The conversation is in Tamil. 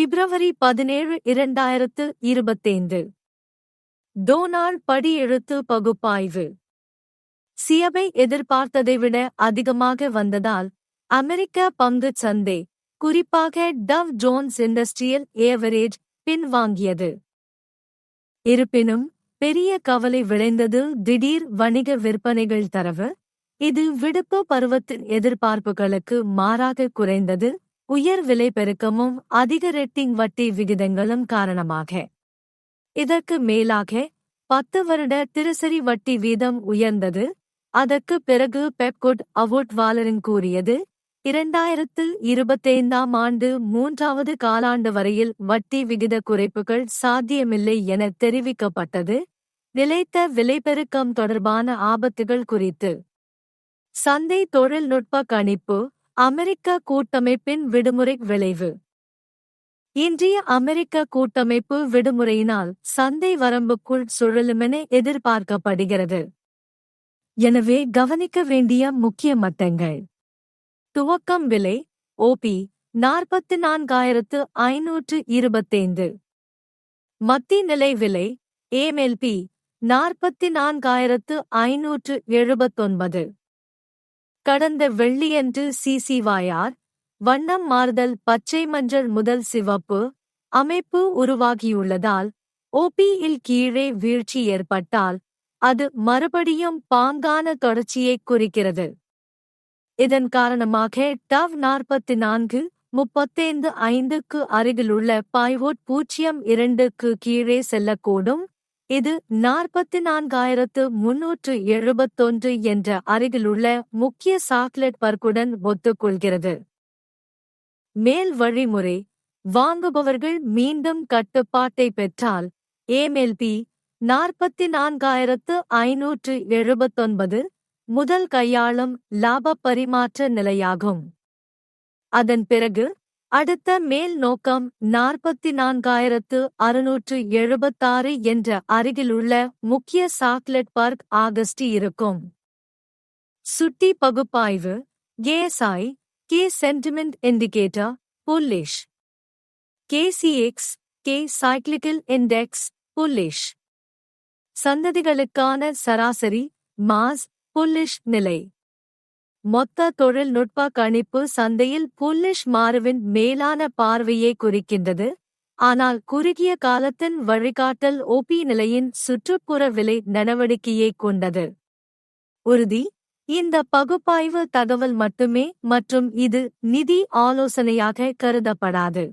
பிப்ரவரி பதினேழு இரண்டாயிரத்து இருபத்தைந்து. டோனால்ட் படியெழுத்து பகுப்பாய்வு. சியபை எதிர்பார்த்ததை விட அதிகமாக வந்ததால் அமெரிக்க பங்குச் சந்தை குறிப்பாக டவ் ஜோன்ஸ் இண்டஸ்ட்ரியல் ஏவரேஜ் பின்வாங்கியது. இருப்பினும் பெரிய கவலை விளைந்தது திடீர் வணிக விற்பனைகள் தரவு இது விடுப்பு பருவத்தின் எதிர்பார்ப்புகளுக்கு மாறாக குறைந்தது உயர் விலை பெருக்கமும் அதிக ரெட்டிங் வட்டி விகிதங்களும் காரணமாக. இதற்கு மேலாக பத்து வருட திருசரி வட்டி வீதம் உயர்ந்தது. அதற்கு பிறகு பெப்குட் அவுட் வாலரின் கூறியது இரண்டாயிரத்து இருபத்தைந்தாம் ஆண்டு மூன்றாவது காலாண்டு வரையில் வட்டி விகித குறைப்புகள் சாத்தியமில்லை என தெரிவிக்கப்பட்டது. நிலைத்த விலைப்பெருக்கம் தொடர்பான ஆபத்துகள் குறித்து. சந்தை தொழில்நுட்ப கணிப்பு அமெரிக்க கூட்டமைப்பின் விடுமுறை விளைவு. இன்றைய அமெரிக்க கூட்டமைப்பு விடுமுறையினால் சந்தை வரம்புக்குள் சுழலுமென எதிர்பார்க்கப்படுகிறது. எனவே கவனிக்க வேண்டிய முக்கிய மட்டங்கள். துவக்கம் விலை ஓபி நாற்பத்தி நான்காயிரத்து ஐநூற்று இருபத்தைந்து. மத்தி நிலை விலை ஏமெல்பி நாற்பத்தி நான்காயிரத்து ஐநூற்று எழுபத்தொன்பது. கடந்த வெள்ளியன்று சிசிவாயார் வண்ணம் மாறுதல் பச்சை மஞ்சள் முதல் சிவப்பு அமைப்பு உருவாகியுள்ளதால் ஓபியில் கீழே வீழ்ச்சி ஏற்பட்டால் அது மறுபடியும் பாங்கான தொடர்ச்சியைக் குறிக்கிறது. இதன் காரணமாக டவ் நாற்பத்தி நான்கு முப்பத்தைந்து ஐந்துக்கு அருகிலுள்ள பாய்வோட் பூஜ்ஜியம் இரண்டுக்கு கீழே செல்லக்கூடும். இது நாற்பத்தி நான்காயிரத்து முன்னூற்று எழுபத்தொன்று என்ற அருகிலுள்ள முக்கிய சாக்லேட் பர்க்குடன் ஒத்துக்கொள்கிறது. மேல் வழிமுறை வாங்குபவர்கள் மீண்டும் கட்டுப்பாட்டை பெற்றால் ஏமெல்பி நாற்பத்தி நான்காயிரத்து ஐநூற்று எழுபத்தொன்பது முதல் கையாளும் லாப பரிமாற்ற நிலையாகும். அதன் பிறகு அடுத்த மேல் நோக்கம் நாற்பத்தி நான்காயிரத்து அறுநூற்று எழுபத்தாறு என்ற அருகிலுள்ள முக்கிய சாக்லெட் பார்க் ஆகஸ்ட் இருக்கும். சுட்டி பகுப்பாய்வு KSI K sentiment indicator bullish. KCX K cyclical index bullish. சந்ததிகளுக்கான சராசரி மாஸ் புல்லிஷ் நிலை. மொத்த தொழில்நுட்ப கணிப்பு சந்தையில் புல்லிஷ் மாறுவின் மேலான பார்வையை குறிக்கின்றது. ஆனால் குறுகிய காலத்தின் வழிகாட்டல் ஓபி நிலையின் சுற்றுப்புற விலை நடவடிக்கையை கொண்டது. உறுதி இந்த பகுப்பாய்வு தகவல் மட்டுமே மற்றும் இது நிதி ஆலோசனையாக கருதப்படாது.